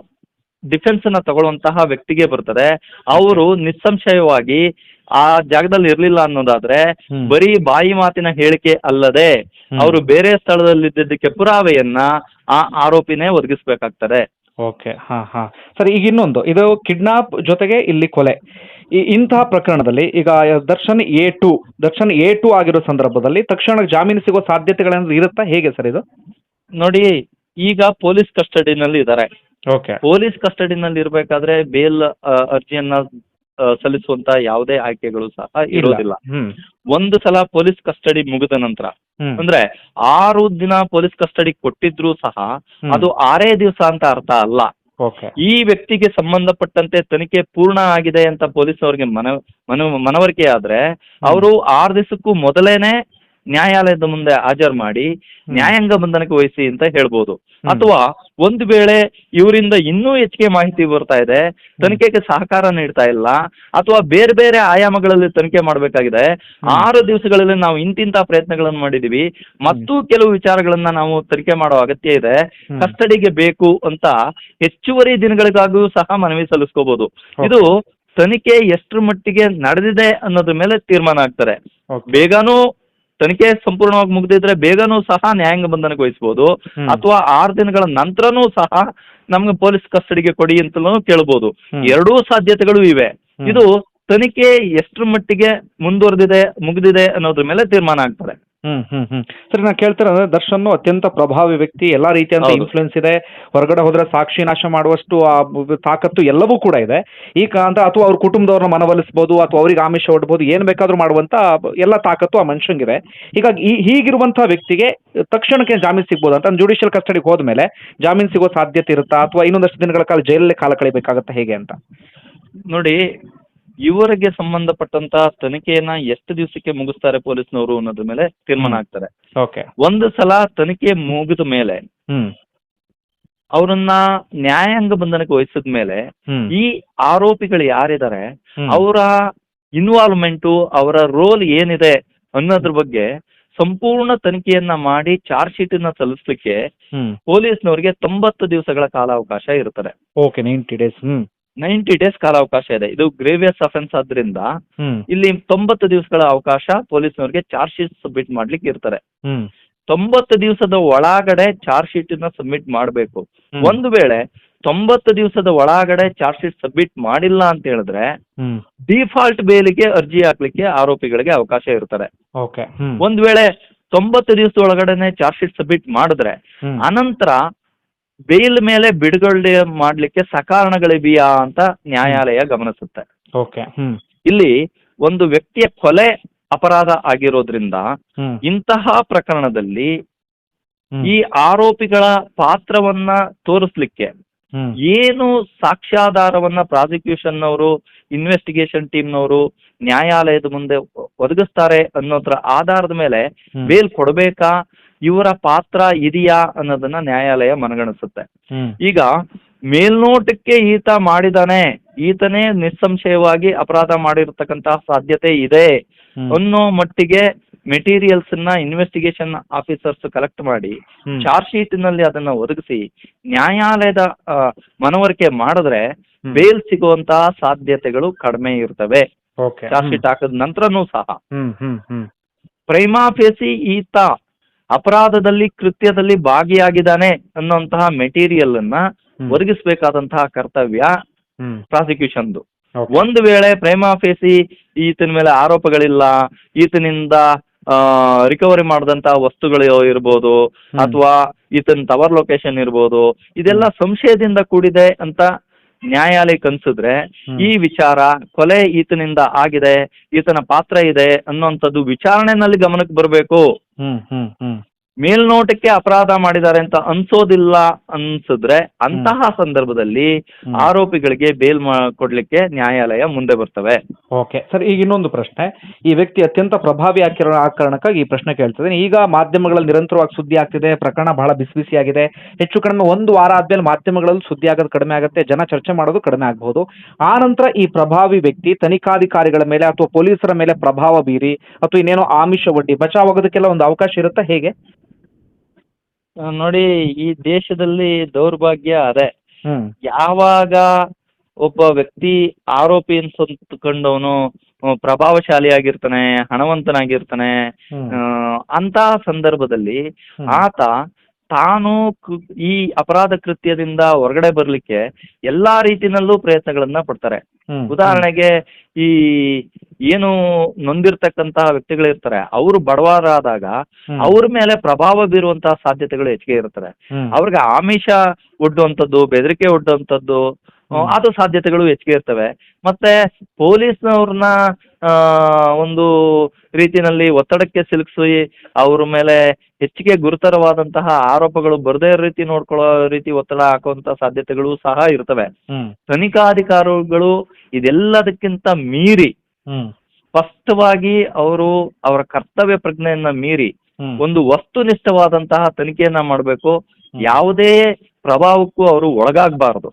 S3: ಡಿಫೆನ್ಸ್ ಅನ್ನ ತಗೊಳ್ಳುವಂತಹ ವ್ಯಕ್ತಿಗೆ ಬರ್ತದೆ. ಅವರು ನಿಸ್ಸಂಶಯವಾಗಿ ಆ ಜಾಗದಲ್ಲಿ ಇರ್ಲಿಲ್ಲ ಅನ್ನೋದಾದ್ರೆ. ಬರೀ ಬಾಯಿ ಮಾತಿನ ಹೇಳಿಕೆ ಅಲ್ಲದೆ. ಅವರು ಬೇರೆ ಸ್ಥಳದಲ್ಲಿದ್ದಕ್ಕೆ ಪುರಾವೆಯನ್ನ ಆ ಆರೋಪಿನೇ ಒದಗಿಸ್ಬೇಕಾಗ್ತದೆ.
S2: ಓಕೆ. ಹಾ ಹಾ. ಸರ್ ಈಗ ಇನ್ನೊಂದು. ಇದು ಕಿಡ್ನಾಪ್ ಜೊತೆಗೆ ಇಲ್ಲಿ ಕೊಲೆ. ಈ ಇಂತಹ ಪ್ರಕರಣದಲ್ಲಿ ಈಗ Darshan A two Darshan A two ಆಗಿರೋ ಸಂದರ್ಭದಲ್ಲಿ ತಕ್ಷಣ ಜಾಮೀನು ಸಿಗೋ ಸಾಧ್ಯತೆಗಳೇನಾದ್ರೂ ಇರುತ್ತಾ? ಹೇಗೆ ಸರ್ ಇದು?
S3: ನೋಡಿ ಈಗ ಪೊಲೀಸ್ ಕಸ್ಟಡಿನಲ್ಲಿ ಇದ್ದಾರೆ.
S2: ಓಕೆ.
S3: ಪೊಲೀಸ್ ಕಸ್ಟಡಿನಲ್ಲಿ ಇರಬೇಕಾದ್ರೆ ಬೇಲ್ ಅರ್ಜಿಯನ್ನ ಸಲ್ಲಿಸುವಂತ ಯಾವುದೇ ಆಯ್ಕೆಗಳು ಸಹ ಇರೋದಿಲ್ಲ. ಒಂದು ಸಲ ಪೊಲೀಸ್ ಕಸ್ಟಡಿ ಮುಗಿದ ನಂತರ ಅಂದ್ರೆ ಆರು ದಿನ ಪೊಲೀಸ್ ಕಸ್ಟಡಿ ಕೊಟ್ಟಿದ್ರು ಸಹ ಅದು ಆರೇ ದಿವಸ ಅಂತ ಅರ್ಥ ಅಲ್ಲ. ಈ ವ್ಯಕ್ತಿಗೆ ಸಂಬಂಧಪಟ್ಟಂತೆ ತನಿಖೆ ಪೂರ್ಣ ಆಗಿದೆ ಅಂತ ಪೊಲೀಸ್ ಅವ್ರಿಗೆ ಮನ ಮನ ಮನವರಿಕೆ ಆದ್ರೆ ಅವರು ಆರು ದಿವಸಕ್ಕೂ ಮೊದಲೇನೆ ನ್ಯಾಯಾಲಯದ ಮುಂದೆ ಹಾಜರು ಮಾಡಿ ನ್ಯಾಯಾಂಗ ಬಂಧನಕ್ಕೆ ವಹಿಸಿ ಅಂತ ಹೇಳ್ಬೋದು. ಅಥವಾ ಒಂದು ವೇಳೆ ಇವರಿಂದ ಇನ್ನೂ ಹೆಚ್ಚಿಗೆ ಮಾಹಿತಿ ಬರ್ತಾ ಇದೆ ತನಿಖೆಗೆ ಸಹಕಾರ ನೀಡ್ತಾ ಇಲ್ಲ ಅಥವಾ ಬೇರೆ ಬೇರೆ ಆಯಾಮಗಳಲ್ಲಿ ತನಿಖೆ ಮಾಡಬೇಕಾಗಿದೆ ಆರು ದಿವಸಗಳಲ್ಲಿ ನಾವು ಇಂತಿಂತ ಪ್ರಯತ್ನಗಳನ್ನು ಮಾಡಿದೀವಿ ಮತ್ತು ಕೆಲವು ವಿಚಾರಗಳನ್ನ ನಾವು ತನಿಖೆ ಮಾಡೋ ಅಗತ್ಯ ಇದೆ ಕಸ್ಟಡಿಗೆ ಬೇಕು ಅಂತ ಹೆಚ್ಚುವರಿ ದಿನಗಳಿಗಾಗೂ ಸಹ ಮನವಿ ಸಲ್ಲಿಸ್ಕೋಬಹುದು ಇದು ತನಿಖೆ ಎಷ್ಟರ ಮಟ್ಟಿಗೆ ನಡೆದಿದೆ ಅನ್ನೋದ್ರ ಮೇಲೆ ತೀರ್ಮಾನ ಆಗ್ತಾರೆ ಬೇಗನೂ ತನಿಖೆ ಸಂಪೂರ್ಣವಾಗಿ ಮುಗ್ದಿದ್ರೆ ಬೇಗನೂ ಸಹ ನ್ಯಾಯಾಂಗ ಬಂಧನಕ್ಕೆ ವಹಿಸ್ಬೋದು. ಅಥವಾ ಆರು ದಿನಗಳ ನಂತರನೂ ಸಹ ನಮ್ಗೆ ಪೊಲೀಸ್ ಕಸ್ಟಡಿಗೆ ಕೊಡಿ ಅಂತಲೂ ಕೇಳ್ಬೋದು.
S2: ಹ್ಮ್.
S3: ಎರಡೂ ಸಾಧ್ಯತೆಗಳು ಇವೆ. ಇದು ತನಿಖೆ ಎಷ್ಟರ ಮಟ್ಟಿಗೆ ಮುಂದುವರೆದಿದೆ ಮುಗಿದಿದೆ ಅನ್ನೋದ್ರ ಮೇಲೆ ತೀರ್ಮಾನ ಆಗ್ತದೆ.
S2: ಹ್ಮ್ ಹ್ಮ್ ಹ್ಮ್. ಸರಿ ನಾನು ಕೇಳ್ತೀರ ಅಂದ್ರೆ ದರ್ಶನ್ ಅತ್ಯಂತ ಪ್ರಭಾವಿ ವ್ಯಕ್ತಿ ಎಲ್ಲಾ ರೀತಿಯಂತ
S3: ಹೌದು.
S2: ಇನ್ಫ್ಲುಯೆನ್ಸ್ ಇದೆ. ಹೊರಗಡೆ ಹೋದ್ರೆ ಸಾಕ್ಷಿ ನಾಶ ಮಾಡುವಷ್ಟು ಆ ಬ- ತಾಕತ್ತು ಎಲ್ಲವೂ ಕೂಡ ಇದೆ. ಈ ಕಾಂತ ಅಥವಾ ಅವ್ರ ಕುಟುಂಬದವ್ರನ್ನ ಮನವೊಲಿಸ್ಬೋದು ಅಥವಾ ಅವ್ರಿಗೆ ಆಮಿಷ ಒಡ್ಬೋದು ಏನ್ ಬೇಕಾದ್ರೂ ಮಾಡುವಂತ ಬ- ಎಲ್ಲ ತಾಕತ್ತು ಆ ಮನುಷ್ಯಂಗಿದೆ. ಹೀಗಾಗಿ ಈ ಹೀಗಿರುವಂತಹ ವ್ಯಕ್ತಿಗೆ ತಕ್ಷಣಕ್ಕೆ ಜಾಮೀನು ಸಿಗ್ಬೋದು ಅಂತ ಜುಡಿಷಿಯಲ್ ಕಸ್ಟಡಿಗೆ ಹೋದ್ಮೇಲೆ ಜಾಮೀನು ಸಿಗೋ ಸಾಧ್ಯತೆ ಇರುತ್ತಾ ಅಥವಾ ಇನ್ನೊಂದಷ್ಟು ದಿನಗಳ ಕಾಲ ಜೈಲಲ್ಲೇ ಕಾಲ ಕಳಿಬೇಕಾಗತ್ತಾ ಹೇಗೆ ಅಂತ?
S3: ನೋಡಿ ಇವರಿಗೆ ಸಂಬಂಧಪಟ್ಟಂತಹ ತನಿಖೆಯನ್ನ ಎಷ್ಟು ದಿವಸಕ್ಕೆ ಮುಗಿಸ್ತಾರೆ ಪೊಲೀಸ್ನವರು ಅನ್ನೋದ್ರ ಮೇಲೆ ತೀರ್ಮಾನ ಆಗ್ತಾರೆ
S2: ಓಕೆ.
S3: ಒಂದು ಸಲ ತನಿಖೆ ಮುಗಿದ ಮೇಲೆ
S2: ಹ್ಮ್.
S3: ಅವರನ್ನ ನ್ಯಾಯಾಂಗ ಬಂಧನಕ್ಕೆ ವಹಿಸಿದ ಮೇಲೆ ಈ ಆರೋಪಿಗಳು ಯಾರಿದ್ದಾರೆ. ಅವರ ಇನ್ವಾಲ್ವ್ಮೆಂಟು ಅವರ ರೋಲ್ ಏನಿದೆ ಅನ್ನೋದ್ರ ಬಗ್ಗೆ ಸಂಪೂರ್ಣ ತನಿಖೆಯನ್ನ ಮಾಡಿ ಚಾರ್ಜ್ ಶೀಟ್ನ ಸಲ್ಲಿಸಲಿಕ್ಕೆ ಪೊಲೀಸ್ನವರಿಗೆ ತೊಂಬತ್ತು ದಿವಸಗಳ ಕಾಲಾವಕಾಶ ಇರುತ್ತದೆ.
S2: Okay ninety days hmm.
S3: Ninety days ಕಾಲಾವಕಾಶ ಇದೆ. ಇದು ಗ್ರೇವಿಯಸ್ ಅಫೆನ್ಸ್ ಆದ್ರಿಂದ ಇಲ್ಲಿ ತೊಂಬತ್ತು ದಿವಸಗಳ ಅವಕಾಶ ಪೊಲೀಸ್ನವರಿಗೆ ಚಾರ್ಜ್ ಶೀಟ್ ಸಬ್ಮಿಟ್ ಮಾಡ್ಲಿಕ್ಕೆ ಇರ್ತಾರೆ ತೊಂಬತ್ತು ದಿವಸದ ಒಳಗಡೆ ಚಾರ್ಜ್ ಶೀಟ್ನ ಸಬ್ಮಿಟ್ ಮಾಡಬೇಕು. ಒಂದು ವೇಳೆ ತೊಂಬತ್ತು ದಿವಸದ ಒಳಗಡೆ ಚಾರ್ಜ್ ಶೀಟ್ ಸಬ್ಮಿಟ್ ಮಾಡಿಲ್ಲ ಅಂತ ಹೇಳಿದ್ರೆ ಡಿಫಾಲ್ಟ್ ಬೇಲಿಗೆ ಅರ್ಜಿ ಹಾಕ್ಲಿಕ್ಕೆ ಆರೋಪಿಗಳಿಗೆ ಅವಕಾಶ
S2: ಇರ್ತಾರೆ
S3: ಒಂದ್ ವೇಳೆ ತೊಂಬತ್ತು ದಿವಸದ ಒಳಗಡೆನೆ ಚಾರ್ಜ್ ಶೀಟ್ ಸಬ್ಮಿಟ್ ಮಾಡಿದ್ರೆ. ಅನಂತರ ಬೇಲ್ ಮೇಲೆ ಬಿಡುಗಡೆ ಮಾಡ್ಲಿಕ್ಕೆ ಸಕಾರಣಗಳಿವೆಯಾ ಅಂತ ನ್ಯಾಯಾಲಯ ಗಮನಿಸುತ್ತೆ.
S2: ಓಕೆ.
S3: ಇಲ್ಲಿ ಒಂದು ವ್ಯಕ್ತಿಯ ಕೊಲೆ ಅಪರಾಧ ಆಗಿರೋದ್ರಿಂದ ಇಂತಹ ಪ್ರಕರಣದಲ್ಲಿ ಈ ಆರೋಪಿಗಳ ಪಾತ್ರವನ್ನ ತೋರಿಸ್ಲಿಕ್ಕೆ ಏನು ಸಾಕ್ಷ್ಯಾಧಾರವನ್ನ ಪ್ರಾಸಿಕ್ಯೂಷನ್ ಅವರು ಇನ್ವೆಸ್ಟಿಗೇಷನ್ ಟೀಮ್ನವರು ನ್ಯಾಯಾಲಯದ ಮುಂದೆ ಒದಗಿಸ್ತಾರೆ ಅನ್ನೋದ್ರ ಆಧಾರದ ಮೇಲೆ ಬೇಲ್ ಕೊಡಬೇಕಾ? ಇವರ ಪಾತ್ರ ಇದೆಯಾ ಅನ್ನೋದನ್ನ ನ್ಯಾಯಾಲಯ ಮನಗಣಿಸುತ್ತೆ ಈಗ ಮೇಲ್ನೋಟಕ್ಕೆ ಈತ ಮಾಡಿದಾನೆ ಈತನೇ ನಿಸ್ಸಂಶಯವಾಗಿ ಅಪರಾಧ ಮಾಡಿರ್ತಕ್ಕಂತಹ ಸಾಧ್ಯತೆ ಇದೆ. ಅನ್ನೋ ಮಟ್ಟಿಗೆ ಮೆಟೀರಿಯಲ್ಸ್ನ ಇನ್ವೆಸ್ಟಿಗೇಷನ್ ಆಫೀಸರ್ಸ್ ಕಲೆಕ್ಟ್ ಮಾಡಿ. ಚಾರ್ಜ್ ಶೀಟ್ನಲ್ಲಿ ಅದನ್ನ ಒದಗಿಸಿ ನ್ಯಾಯಾಲಯದ ಮನವರಿಕೆ ಮಾಡಿದ್ರೆ. ಬೇಲ್ ಸಿಗುವಂತಹ ಸಾಧ್ಯತೆಗಳು ಕಡಿಮೆ ಇರ್ತವೆ. ಚಾರ್ಜ್ ಶೀಟ್ ಹಾಕಿದ ನಂತರನೂ ಸಹ.
S2: ಹ್ಮ್ ಹ್ಮ್ ಹ್ಮ್.
S3: ಪ್ರೈಮಾ ಫೇಸಿ ಈತ ಅಪರಾಧದಲ್ಲಿ ಕೃತ್ಯದಲ್ಲಿ ಭಾಗಿಯಾಗಿದ್ದಾನೆ ಅನ್ನುವಂತಹ ಮೆಟೀರಿಯಲ್ ಅನ್ನ ಒದಗಿಸ್ಬೇಕಾದಂತಹ ಕರ್ತವ್ಯ ಪ್ರಾಸಿಕ್ಯೂಷನ್ದು. ಒಂದು ವೇಳೆ ಪ್ರೇಮ ಫೇಸಿ ಈತನ ಮೇಲೆ ಆರೋಪಗಳಿಲ್ಲ ಈತನಿಂದ ರಿಕವರಿ ಮಾಡಿದಂತ ವಸ್ತುಗಳು ಇರ್ಬೋದು ಅಥವಾ ಈತನ ಟವರ್ ಲೊಕೇಶನ್ ಇರ್ಬೋದು ಇದೆಲ್ಲ ಸಂಶಯದಿಂದ ಕೂಡಿದೆ ಅಂತ ನ್ಯಾಯಾಲಯಕ್ಕೆ ಅನ್ಸಿದ್ರೆ ಈ ವಿಚಾರ ಕೊಲೆ ಈತನಿಂದ ಆಗಿದೆ ಈತನ ಪಾತ್ರ ಇದೆ ಅನ್ನುವಂಥದ್ದು ವಿಚಾರಣೆನಲ್ಲಿ ಗಮನಕ್ಕೆ ಬರಬೇಕು.
S2: ಹ್ಮ್ ಹ್ಮ್ ಹ್ಮ್.
S3: ಮೇಲ್ನೋಟಕ್ಕೆ ಅಪರಾಧ ಮಾಡಿದ್ದಾರೆ ಅಂತ ಅನ್ಸೋದಿಲ್ಲ ಅನ್ಸಿದ್ರೆ ಅಂತಹ ಸಂದರ್ಭದಲ್ಲಿ ಆರೋಪಿಗಳಿಗೆ ಬೇಲ್ ಕೊಡ್ಲಿಕ್ಕೆ ನ್ಯಾಯಾಲಯ ಮುಂದೆ ಬರ್ತವೆ.
S2: ಓಕೆ. ಸರ್ ಈಗ ಇನ್ನೊಂದು ಪ್ರಶ್ನೆ. ಈ ವ್ಯಕ್ತಿ ಅತ್ಯಂತ ಪ್ರಭಾವಿ ಆಗಿರೋ ಆ ಕಾರಣಕ್ಕಾಗಿ ಈ ಪ್ರಶ್ನೆ ಕೇಳ್ತಿದ್ದೇನೆ. ಈಗ ಮಾಧ್ಯಮಗಳಲ್ಲಿ ನಿರಂತರವಾಗಿ ಸುದ್ದಿ ಆಗ್ತಿದೆ ಪ್ರಕರಣ ಬಹಳ ಬಿಸಿ ಬಿಸಿ ಆಗಿದೆ. ಹೆಚ್ಚು ಕಡಿಮೆ ಒಂದು ವಾರ ಆದ್ಮೇಲೆ ಮಾಧ್ಯಮಗಳಲ್ಲಿ ಸುದ್ದಿ ಆಗೋದು ಕಡಿಮೆ ಆಗುತ್ತೆ ಜನ ಚರ್ಚೆ ಮಾಡೋದು ಕಡಿಮೆ ಆಗಬಹುದು ಆ ನಂತರ ಈ ಪ್ರಭಾವಿ ವ್ಯಕ್ತಿ ತನಿಖಾಧಿಕಾರಿಗಳ ಮೇಲೆ ಅಥವಾ ಪೊಲೀಸರ ಮೇಲೆ ಪ್ರಭಾವ ಬೀರಿ ಅಥವಾ ಇನ್ನೇನೋ ಆಮಿಷ ಒಡ್ಡಿ ಬಚಾವಾಗೋದಕ್ಕೆಲ್ಲ ಒಂದು ಅವಕಾಶ ಇರುತ್ತಾ ಹೇಗೆ?
S3: ನೋಡಿ ಈ ದೇಶದಲ್ಲಿ ದೌರ್ಭಾಗ್ಯ ಅದೇ
S2: ಹ್ಮ್
S3: ಯಾವಾಗ ಒಬ್ಬ ವ್ಯಕ್ತಿ ಆರೋಪಿ ಅನ್ಸ್ಕೊಂಡವನು ಪ್ರಭಾವಶಾಲಿ ಆಗಿರ್ತಾನೆ ಹಣವಂತನಾಗಿರ್ತಾನೆ
S2: ಹ್ಮ್.
S3: ಆ, ಅಂತಹ ಸಂದರ್ಭದಲ್ಲಿ
S2: ಹ್ಮ್.
S3: ಆತ ತಾನು ಈ ಅಪರಾಧ ಕೃತ್ಯದಿಂದ ಹೊರಗಡೆ ಬರ್ಲಿಕ್ಕೆ ಎಲ್ಲಾ ರೀತಿನಲ್ಲೂ ಪ್ರಯತ್ನಗಳನ್ನ ಪಡ್ತಾರೆ ಉದಾಹರಣೆಗೆ ಈ ಏನು ನೊಂದಿರ್ತಕ್ಕಂತಹ ವ್ಯಕ್ತಿಗಳಿರ್ತಾರೆ ಅವರು ಬಡವರಾದಾಗ. ಅವ್ರ ಮೇಲೆ ಪ್ರಭಾವ ಬೀರುವಂತಹ ಸಾಧ್ಯತೆಗಳು ಹೆಚ್ಚಿಗೆ ಇರ್ತಾರೆ. ಅವ್ರಿಗೆ ಆಮಿಷ ಒಡ್ಡುವಂಥದ್ದು ಬೆದರಿಕೆ ಒಡ್ಡುವಂಥದ್ದು. ಅದು ಸಾಧ್ಯತೆಗಳು ಹೆಚ್ಚಿಗೆ ಇರ್ತವೆ ಮತ್ತೆ ಪೊಲೀಸ್ನವ್ರನ್ನ ಒಂದು ರೀತಿನಲ್ಲಿ ಒತ್ತಡಕ್ಕೆ ಸಿಲುಕಿಸಿ ಅವ್ರ ಮೇಲೆ ಹೆಚ್ಚಿಗೆ ಗುರುತರವಾದಂತಹ ಆರೋಪಗಳು ಬರದೇ ಇರೋ ರೀತಿ ನೋಡ್ಕೊಳ್ಳೋ ರೀತಿ ಒತ್ತಡ ಹಾಕುವಂತ ಸಾಧ್ಯತೆಗಳು ಸಹ ಇರ್ತವೆ. ತನಿಖಾಧಿಕಾರಿಗಳು ಇದೆಲ್ಲದಕ್ಕಿಂತ ಮೀರಿ. ಸ್ಪಷ್ಟವಾಗಿ ಅವರು ಅವರ ಕರ್ತವ್ಯ ಪ್ರಜ್ಞೆಯನ್ನ ಮೀರಿ. ಒಂದು ವಸ್ತುನಿಷ್ಠವಾದಂತಹ ತನಿಖೆಯನ್ನ ಮಾಡಬೇಕು ಯಾವುದೇ ಪ್ರಭಾವಕ್ಕೂ ಅವರು ಒಳಗಾಗಬಾರದು.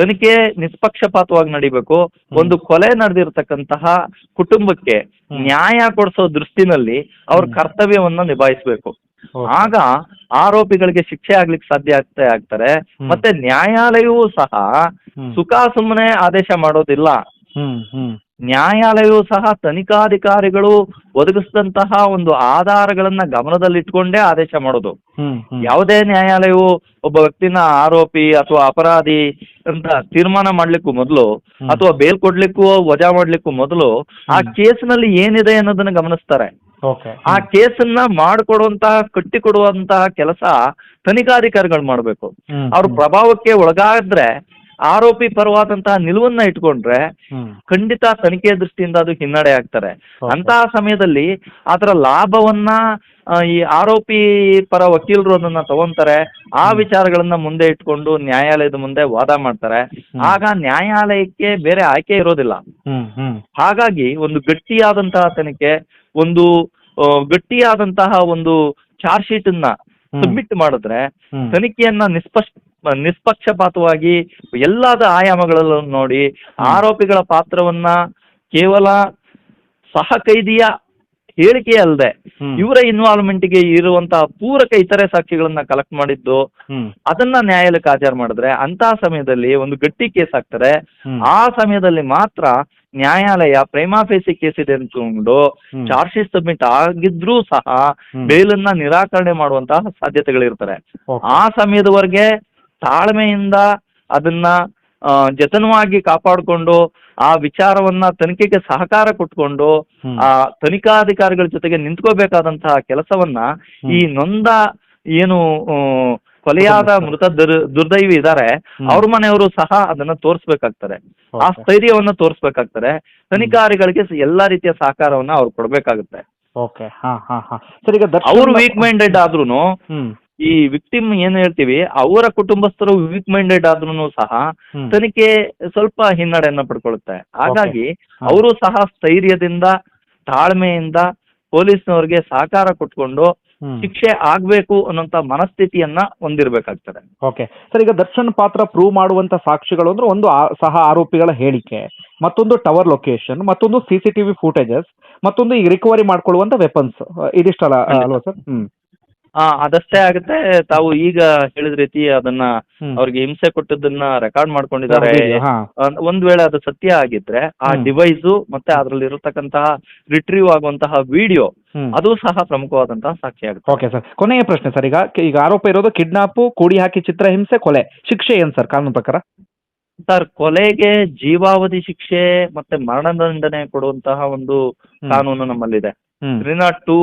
S3: ತನಿಖೆ ನಿಷ್ಪಕ್ಷಪಾತವಾಗಿ ನಡಿಬೇಕು. ಒಂದು ಕೊಲೆ ನಡೆದಿರ್ತಕ್ಕಂತಹ ಕುಟುಂಬಕ್ಕೆ ನ್ಯಾಯ ಕೊಡಿಸೋ ದೃಷ್ಟಿನಲ್ಲಿ ಅವ್ರ ಕರ್ತವ್ಯವನ್ನ ನಿಭಾಯಿಸಬೇಕು. ಆಗ ಆರೋಪಿಗಳಿಗೆ ಶಿಕ್ಷೆ ಆಗ್ಲಿಕ್ಕೆ ಸಾಧ್ಯ ಆಗ್ತಾ ಆಗ್ತಾರೆ. ಮತ್ತೆ ನ್ಯಾಯಾಲಯವೂ ಸಹ. ಸುಖ ಸುಮ್ಮನೆ ಆದೇಶ ಮಾಡೋದಿಲ್ಲ. ನ್ಯಾಯಾಲಯವೂ ಸಹ ತನಿಖಾಧಿಕಾರಿಗಳು ಒದಗಿಸಿದಂತಹ ಒಂದು ಆಧಾರಗಳನ್ನ ಗಮನದಲ್ಲಿಟ್ಕೊಂಡೇ ಆದೇಶ ಮಾಡೋದು. ಯಾವುದೇ ನ್ಯಾಯಾಲಯವು ಒಬ್ಬ ವ್ಯಕ್ತಿನ ಆರೋಪಿ ಅಥವಾ ಅಪರಾಧಿ ಅಂತ ತೀರ್ಮಾನ ಮಾಡ್ಲಿಕ್ಕೂ ಮೊದಲು ಅಥವಾ ಬೇಲ್ ಕೊಡ್ಲಿಕ್ಕೂ ವಜಾ ಮಾಡ್ಲಿಕ್ಕೂ ಮೊದಲು ಆ ಕೇಸ್ನಲ್ಲಿ ಏನಿದೆ ಅನ್ನೋದನ್ನ ಗಮನಿಸ್ತಾರೆ. ಆ ಕೇಸನ್ನ ಮಾಡಿಕೊಡುವಂತಹ ಕಟ್ಟಿಕೊಡುವಂತಹ ಕೆಲಸ ತನಿಖಾಧಿಕಾರಿಗಳು ಮಾಡಬೇಕು. ಅವ್ರ ಪ್ರಭಾವಕ್ಕೆ ಒಳಗಾದ್ರೆ ಆರೋಪಿ ಪರವಾದಂತಹ ನಿಲುವನ್ನ ಇಟ್ಕೊಂಡ್ರೆ ಖಂಡಿತ ತನಿಖೆ ದೃಷ್ಟಿಯಿಂದ ಅದು ಹಿನ್ನಡೆ ಆಗ್ತಾರೆ.
S2: ಅಂತ
S3: ಅಂತಹ ಸಮಯದಲ್ಲಿ ಅದರ ಲಾಭವನ್ನ ಈ ಆರೋಪಿ ಪರ ವಕೀಲರು ಅದನ್ನ ತಗೊಂತಾರೆ. ಆ ವಿಚಾರಗಳನ್ನ ಮುಂದೆ ಇಟ್ಕೊಂಡು ನ್ಯಾಯಾಲಯದ ಮುಂದೆ ವಾದ ಮಾಡ್ತಾರೆ. ಆಗ ನ್ಯಾಯಾಲಯಕ್ಕೆ ಬೇರೆ ಆಯ್ಕೆ ಇರೋದಿಲ್ಲ. ಹಾಗಾಗಿ ಒಂದು ಗಟ್ಟಿಯಾದಂತಹ ತನಿಖೆ ಒಂದು ಗಟ್ಟಿಯಾದಂತಹ ಒಂದು ಚಾರ್ಜ್ ಶೀಟ್ ಅನ್ನ ಸಬ್ಮಿಟ್ ಮಾಡಿದ್ರೆ. ತನಿಖೆಯನ್ನ ನಿಷ್ಪಕ್ಷ ನಿಷ್ಪಕ್ಷಪಾತವಾಗಿ ಎಲ್ಲದ ಆಯಾಮಗಳಲ್ಲೂ ನೋಡಿ ಆರೋಪಿಗಳ ಪಾತ್ರವನ್ನ ಕೇವಲ ಸಹ ಕೈದಿಯ ಹೇಳಿಕೆ ಅಲ್ಲದೆ ಇವರ ಇನ್ವಾಲ್ವ್ಮೆಂಟ್ಗೆ ಇರುವಂತಹ ಪೂರಕ ಇತರೆ ಸಾಕ್ಷಿಗಳನ್ನ ಕಲೆಕ್ಟ್ ಮಾಡಿದ್ದು. ಅದನ್ನ ನ್ಯಾಯಾಲಯಕ್ಕೆ ಹಾಜರು ಮಾಡಿದ್ರೆ ಅಂತ ಸಮಯದಲ್ಲಿ ಒಂದು ಗಟ್ಟಿ ಕೇಸ್
S2: ಆಗ್ತಾರೆ
S3: ಆ ಸಮಯದಲ್ಲಿ ಮಾತ್ರ ನ್ಯಾಯಾಲಯ ಪ್ರೇಮಾಫೇಸಿ ಕೇಸ್ ಇದೆ ಅಂದ್ಕೊಂಡು. ಚಾರ್ಜ್ ಶೀಟ್ ಸಬ್ಮಿಟ್ ಆಗಿದ್ರೂ ಸಹ ಬೇಲನ್ನ ನಿರಾಕರಣೆ ಮಾಡುವಂತಹ
S2: ಸಾಧ್ಯತೆಗಳಿರ್ತಾರೆ.
S3: ಆ ಸಮಯದವರೆಗೆ ತಾಳ್ಮೆಯಿಂದ ಅದನ್ನ ಜತನವಾಗಿ ಕಾಪಾಡಿಕೊಂಡು ಆ ವಿಚಾರವನ್ನ ತನಿಖೆಗೆ ಸಹಕಾರ ಕೊಟ್ಕೊಂಡು ಆ ತನಿಖಾಧಿಕಾರಿಗಳ ಜೊತೆಗೆ ನಿಂತ್ಕೋಬೇಕಾದಂತಹ ಕೆಲಸವನ್ನ ಈ ನೊಂದ ಏನು ಕೊಲೆಯಾದ ಮೃತ ದುರ್- ದುರ್ದೈವಿ ಇದ್ದಾರೆ. ಅವ್ರ ಮನೆಯವರು ಸಹ ಅದನ್ನ ತೋರಿಸ್ಬೇಕಾಗ್ತದೆ. ಆ ಸ್ಥೈರ್ಯವನ್ನ ತೋರಿಸ್ಬೇಕಾಗ್ತದೆ. ತನಿಖಾರಿಗಳಿಗೆ ಎಲ್ಲಾ ರೀತಿಯ ಸಹಕಾರವನ್ನ ಅವ್ರು ಕೊಡ್ಬೇಕಾಗುತ್ತೆ.
S2: ಓಕೆ. ಹಾ ಹಾ ಹಾ. ಸರ್ ಈಗ ದರ್ಶನ್
S3: ಅವ್ರು ವೀಕ್ ಮೈಂಡೆಡ್ ಆದ್ರೂನು ಈ ವಿಕ್ಟಿಮ್ ಏನ್ ಹೇಳ್ತೀವಿ ಅವರ ಕುಟುಂಬಸ್ಥರು ವೀಕ್ ಮೈಂಡೆಡ್ ಆದ್ರೂ ಸಹ
S2: ಹ್ಮ್.
S3: ತನಿಖೆ ಸ್ವಲ್ಪ ಹಿನ್ನಡೆಯನ್ನ ಪಡ್ಕೊಳ್ಳುತ್ತೆ ಹಾಗಾಗಿ
S2: ಹಾ.
S3: ಅವರು ಸಹ ಸ್ಥೈರ್ಯದಿಂದ ತಾಳ್ಮೆಯಿಂದ ಪೊಲೀಸ್ನವ್ರಿಗೆ ಸಹಕಾರ ಕೊಟ್ಕೊಂಡು
S2: ಹ್ಮ್.
S3: ಶಿಕ್ಷೆ ಆಗ್ಬೇಕು ಅನ್ನೋಂತ ಮನಸ್ಥಿತಿಯನ್ನ ಹೊಂದಿರ್ಬೇಕಾಗ್ತದೆ
S2: ಓಕೆ ಸರ್ ಈಗ ದರ್ಶನ್ ಪಾತ್ರ ಪ್ರೂವ್ ಮಾಡುವಂತ ಸಾಕ್ಷಿಗಳು ಅಂದ್ರೆ ಒಂದು ಆ- ಸಹ ಆರೋಪಿಗಳ ಹೇಳಿಕೆ ಮತ್ತೊಂದು ಟವರ್ ಲೊಕೇಶನ್ ಮತ್ತೊಂದು ಸಿಸಿಟಿವಿ ಫುಟೇಜಸ್ ಟಿವಿ ಫೂಟೇಜಸ್ ಮತ್ತೊಂದು ಈಗ ರಿಕವರಿ ಮಾಡ್ಕೊಳ್ಳುವಂತ ವೆಪನ್ಸ್ ಇದಿಷ್ಟಲ್ಲ. ಅಲ್ವಾ ಸರ್ ಹ್ಮ್
S3: ಆ ಅದಷ್ಟೇ ಆಗುತ್ತೆ ತಾವು ಈಗ ಹೇಳಿದ ರೀತಿ ಅದನ್ನ
S2: ಹ್ಮ್.
S3: ಅವ್ರಿಗೆ ಹಿಂಸೆ ಕೊಟ್ಟದನ್ನ ರೆಕಾರ್ಡ್ ಮಾಡ್ಕೊಂಡಿದ್ದಾರೆ
S2: video, ಹಾ.
S3: ಅಹ್, ಒಂದ್ ವೇಳೆ ಅದು ಸತ್ಯ ಆಗಿದ್ರೆ ಆ
S2: ಹ್ಮ್.
S3: ಡಿವೈಸು ಮತ್ತೆ ಅದ್ರಲ್ಲಿ ಇರತಕ್ಕಂತಹ ರಿಟ್ರೀವ್ ಆಗುವಂತಹ ವಿಡಿಯೋ
S2: ಹ್ಮ್.
S3: ಅದು ಸಹ ಪ್ರಮುಖವಾದಂತಹ ಸಾಕ್ಷಿ ಆಗುತ್ತೆ
S2: ಓಕೆ ಸರ್ ಕೊನೆಯ ಪ್ರಶ್ನೆ ಸರ್ ಈಗ ಈಗ ಆರೋಪ ಇರೋದು ಕಿಡ್ನಾಪ್ ಕೂಡಿ ಹಾಕಿ ಚಿತ್ರ ಹಿಂಸೆ ಕೊಲೆ ಶಿಕ್ಷೆ ಏನ್ ಸರ್ ಕಾನೂನು ಪ್ರಕಾರ
S3: ಸರ್ ಕೊಲೆಗೆ ಜೀವಾವಧಿ ಶಿಕ್ಷೆ ಮತ್ತೆ ಮರಣದಂಡನೆ ಕೊಡುವಂತಹ ಒಂದು
S2: ಹ್ಮ್.
S3: ಕಾನೂನು ನಮ್ಮಲ್ಲಿದೆ
S2: ಹ್ಮ್
S3: three not two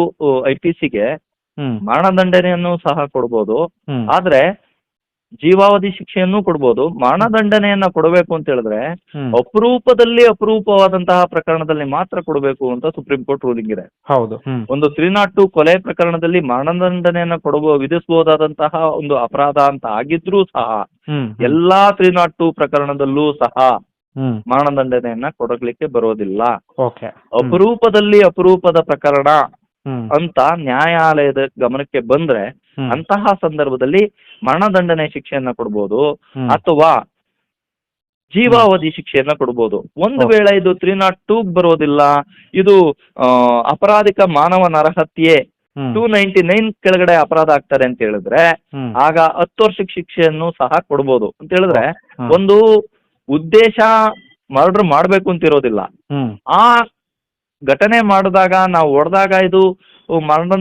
S3: I P ಸಿಗೆ ಮರಣದಂಡನೆಯನ್ನು ಸಹ ಕೊಡ್ಬೋದು. ಆದ್ರೆ ಜೀವಾವಧಿ ಶಿಕ್ಷೆಯನ್ನು ಕೊಡ್ಬೋದು. ಮರಣದಂಡನೆಯನ್ನ ಕೊಡಬೇಕು ಅಂತ ಹೇಳಿದ್ರೆ ಅಪರೂಪದಲ್ಲಿ ಅಪರೂಪವಾದಂತಹ ಪ್ರಕರಣದಲ್ಲಿ ಮಾತ್ರ ಕೊಡಬೇಕು ಅಂತ ಸುಪ್ರೀಂ ಕೋರ್ಟ್ ರೂಲಿಂಗ್ ಇದೆ.
S2: ಹೌದು.
S3: ಒಂದು ತ್ರೀ ನಾಟ್ ಟು ಕೊಲೆ ಪ್ರಕರಣದಲ್ಲಿ ಮರಣದಂಡನೆಯನ್ನ ಕೊಡಬೋ ವಿಧಿಸಬಹುದಾದಂತಹ ಒಂದು ಅಪರಾಧ ಅಂತ ಆಗಿದ್ರೂ ಸಹ ಎಲ್ಲಾ ತ್ರೀ ನಾಟ್ ಟು ಪ್ರಕರಣದಲ್ಲೂ ಸಹ ಮರಣದಂಡನೆಯನ್ನ ಕೊಡಲಿಕ್ಕೆ ಬರೋದಿಲ್ಲ. ಅಪರೂಪದಲ್ಲಿ ಅಪರೂಪದ ಪ್ರಕರಣ ಅಂತ ನ್ಯಾಯಾಲಯದ ಗಮನಕ್ಕೆ ಬಂದ್ರೆ. ಅಂತಹ ಸಂದರ್ಭದಲ್ಲಿ ಮರಣದಂಡನೆ ಶಿಕ್ಷೆಯನ್ನ ಕೊಡ್ಬೋದು ಅಥವಾ ಜೀವಾವಧಿ ಶಿಕ್ಷೆಯನ್ನ ಕೊಡ್ಬೋದು. ಒಂದು ವೇಳೆ ಇದು ತ್ರೀ ನಾಟ್ ಟೂ ಬರೋದಿಲ್ಲ ಇದು ಅಪರಾಧಿಕ ಮಾನವ ನರಹತ್ಯೆ. ಟೂ ನೈಂಟಿ ನೈನ್ ಕೆಳಗಡೆ ಅಪರಾಧ ಆಗ್ತಾರೆ ಅಂತ ಹೇಳಿದ್ರೆ ಆಗ ಹತ್ತು ವರ್ಷಕ್ಕೆ ಶಿಕ್ಷೆಯನ್ನು ಸಹ ಕೊಡ್ಬೋದು ಅಂತ ಹೇಳಿದ್ರೆ ಒಂದು ಉದ್ದೇಶ ಮರ್ಡರ್ ಮಾಡ್ಬೇಕು ಅಂತ ಇರೋದಿಲ್ಲ. ಆ ಘಟನೆ ಮಾಡಿದಾಗ ನಾವು ಹೊಡೆದಾಗ ಇದು ಮರಣ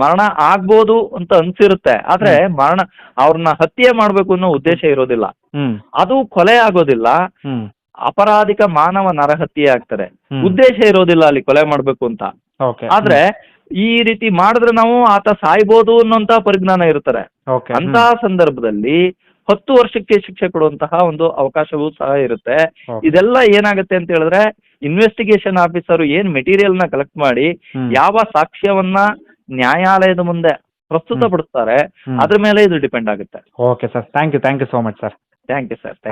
S3: ಮರಣ ಆಗ್ಬೋದು ಅಂತ ಅನ್ಸಿರುತ್ತೆ. ಆದ್ರೆ ಮರಣ ಅವ್ರನ್ನ ಹತ್ಯೆ ಮಾಡ್ಬೇಕು ಅನ್ನೋ ಉದ್ದೇಶ ಇರೋದಿಲ್ಲ. ಅದು ಕೊಲೆ ಆಗೋದಿಲ್ಲ. ಅಪರಾಧಿಕ ಮಾನವ ನರಹತ್ಯೆ ಆಗ್ತಾರೆ. ಉದ್ದೇಶ ಇರೋದಿಲ್ಲ ಅಲ್ಲಿ ಕೊಲೆ ಮಾಡ್ಬೇಕು ಅಂತ. ಆದ್ರೆ ಈ ರೀತಿ ಮಾಡಿದ್ರೆ ನಾವು ಆತ ಸಾಯ್ಬೋದು ಅನ್ನೋಂತ ಪರಿಜ್ಞಾನ ಇರ್ತಾರೆ ಅಂತ ಸಂದರ್ಭದಲ್ಲಿ ಹತ್ತು ವರ್ಷಕ್ಕೆ ಶಿಕ್ಷೆ ಕೊಡುವಂತಹ ಒಂದು ಅವಕಾಶವೂ ಸಹ ಇರುತ್ತೆ. ಇದೆಲ್ಲ ಏನಾಗುತ್ತೆ ಅಂತ ಹೇಳಿದ್ರೆ ಇನ್ವೆಸ್ಟಿಗೇಷನ್ ಆಫೀಸರ್ ಏನ್ ಮೆಟೀರಿಯಲ್ನ ಕಲೆಕ್ಟ್ ಮಾಡಿ ಯಾವ ಸಾಕ್ಷ್ಯವನ್ನ ನ್ಯಾಯಾಲಯದ ಮುಂದೆ ಪ್ರಸ್ತುತ
S2: ಪಡಿಸ್ತಾರೆ
S3: ಅದ್ರ ಮೇಲೆ ಇದು ಡಿಪೆಂಡ್ ಆಗುತ್ತೆ.
S2: Okay sir thank you thank you so much sir
S3: thank you sir thank